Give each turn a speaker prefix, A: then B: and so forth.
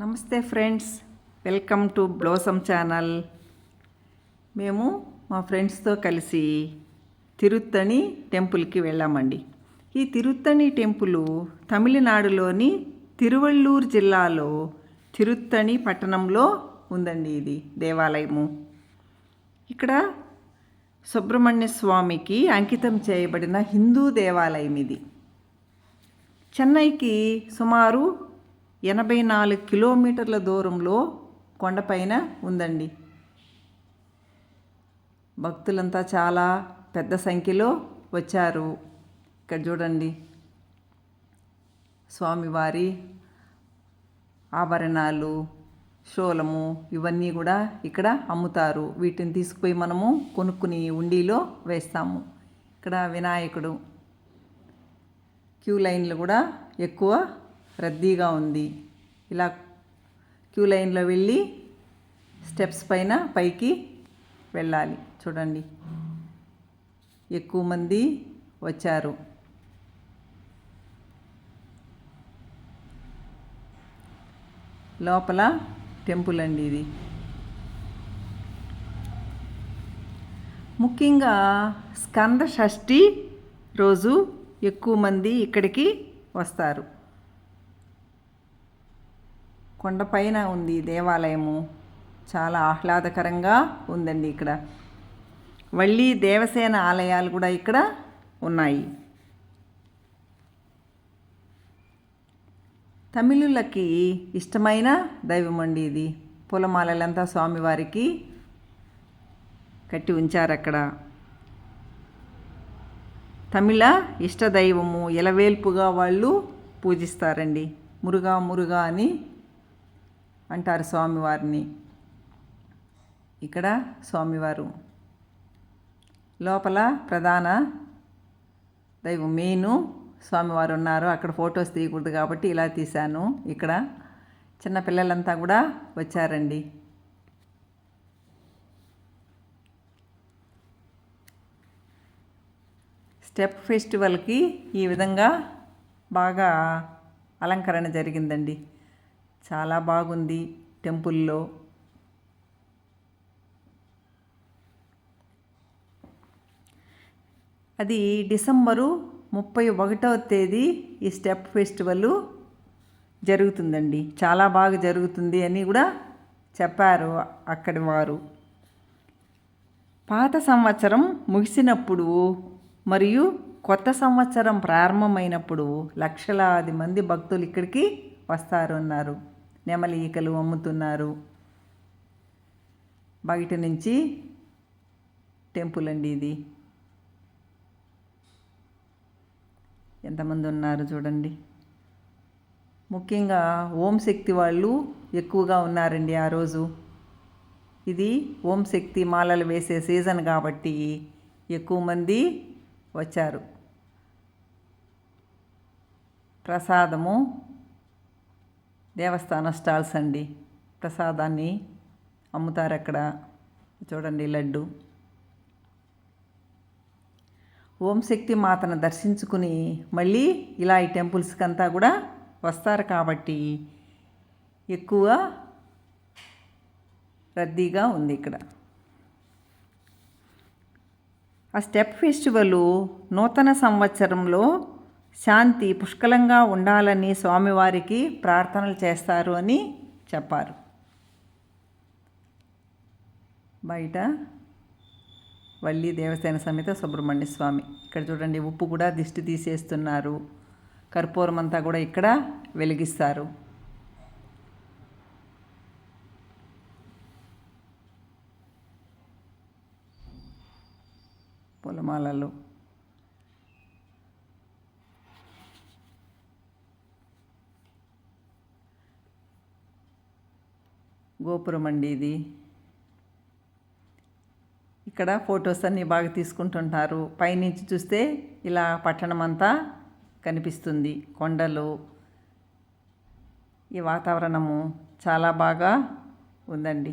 A: నమస్తే friends welcome to blossom channel. మేము మా ఫ్రెండ్స్తో కలిసి తిరుత్తణి టెంపుల్కి వెళ్ళామండి. ఈ తిరుత్తణి టెంపుల్ తమిళనాడులోని తిరువళ్ళూరు జిల్లాలో తిరుత్తణి పట్టణంలో ఉందండి ఇది దేవాలయము. ఇక్కడ సుబ్రహ్మణ్య స్వామికి అంకితం చేయబడిన హిందూ దేవాలయం ఇది. చెన్నైకి సుమారు ఎనభై నాలుగు కిలోమీటర్ల దూరంలో కొండపైన ఉందండి. భక్తులంతా చాలా పెద్ద సంఖ్యలో వచ్చారు. ఇక్కడ చూడండి. స్వామివారి ఆభరణాలు షోలము ఇవన్నీ కూడా ఇక్కడ అమ్ముతారు. వీటిని తీసుకుపోయి మనము కొనుక్కుని ఉండిలో వేస్తాము. ఇక్కడ వినాయకుడు క్యూ లైన్లు కూడా ఎక్కువ రద్దీగా ఉంది. ఇలా క్యూ లైన్లో వెళ్ళి స్టెప్స్ పైన పైకి వెళ్ళాలి. చూడండి. ఎక్కువ మంది వచ్చారు. లోపల టెంపుల్ అండి ఇది. ముఖ్యంగా స్కంద షష్ఠి రోజు ఎక్కువ మంది ఇక్కడికి వస్తారు. కొండపైన ఉంది దేవాలయము. చాలా ఆహ్లాదకరంగా ఉందండి ఇక్కడ. వళ్ళీ దేవసేన ఆలయాలు కూడా ఇక్కడ ఉన్నాయి. తమిళులకి ఇష్టమైన దైవం అండి ఇది. పూలమాలలంతా స్వామివారికి కట్టి ఉంచారు అక్కడ. తమిళ ఇష్ట దైవము ఎలవేల్పుగా వాళ్ళు పూజిస్తారండి. మురుగా మురుగా అని అంటారు స్వామివారిని. ఇక్కడ స్వామివారు. లోపల ప్రధాన దైవం మెయిన్ స్వామివారు ఉన్నారు. అక్కడ ఫొటోస్ తీయకూడదు కాబట్టి ఇలా తీశాను. ఇక్కడ చిన్న పిల్లలంతా కూడా వచ్చారండి. స్టెప్ ఫెస్టివల్కి ఈ విధంగా బాగా అలంకరణ జరిగిందండి. చాలా బాగుంది టెంపుల్లో. అది డిసెంబరు ముప్పై ఒకటవ తేదీ ఈ స్టెప్ ఫెస్టివల్ జరుగుతుందండి. చాలా బాగా జరుగుతుంది అని కూడా చెప్పారు అక్కడి వారు. పాత సంవత్సరం ముగిసినప్పుడు మరియు కొత్త సంవత్సరం ప్రారంభమైనప్పుడు లక్షలాది మంది భక్తులు ఇక్కడికి వస్తారు అన్నారు నెమలి ఈకలు అమ్ముతున్నారు. బయట నుంచి టెంపుల్ అండి ఇది. ఎంతమంది ఉన్నారు చూడండి. ముఖ్యంగా ఓం శక్తి వాళ్ళు ఎక్కువగా ఉన్నారండి ఆ రోజు. ఇది ఓం శక్తి మాలలు వేసే సీజన్ కాబట్టి ఎక్కువ మంది వచ్చారు. ప్రసాదము దేవస్థాన స్టాల్స్ అండి. ప్రసాదాన్ని అమ్ముతారు అక్కడ చూడండి లడ్డు. ఓం శక్తి మాతను దర్శించుకుని మళ్ళీ ఇలా ఈ టెంపుల్స్కి అంతా కూడా వస్తారు కాబట్టి ఎక్కువ రద్దీగా ఉంది ఇక్కడ. ఆ స్టెప్ ఫెస్టివల్ నూతన సంవత్సరంలో శాంతి పుష్కలంగా ఉండాలని స్వామివారికి ప్రార్థనలు చేస్తారు అని చెప్పారు. బయట వల్లి దేవసేన సమేత సుబ్రహ్మణ్య స్వామి. ఇక్కడ చూడండి ఉప్పు కూడా దిష్టి తీసేస్తున్నారు. కర్పూరం అంతా కూడా ఇక్కడ వెలిగిస్తారు. పొలమాలలు గోపురం అండి ఇది. ఇక్కడ ఫొటోస్ అన్నీ బాగా తీసుకుంటుంటారు. పైనుంచి చూస్తే ఇలా పట్టణం అంతా కనిపిస్తుంది. కొండలు ఈ వాతావరణము చాలా బాగా ఉందండి.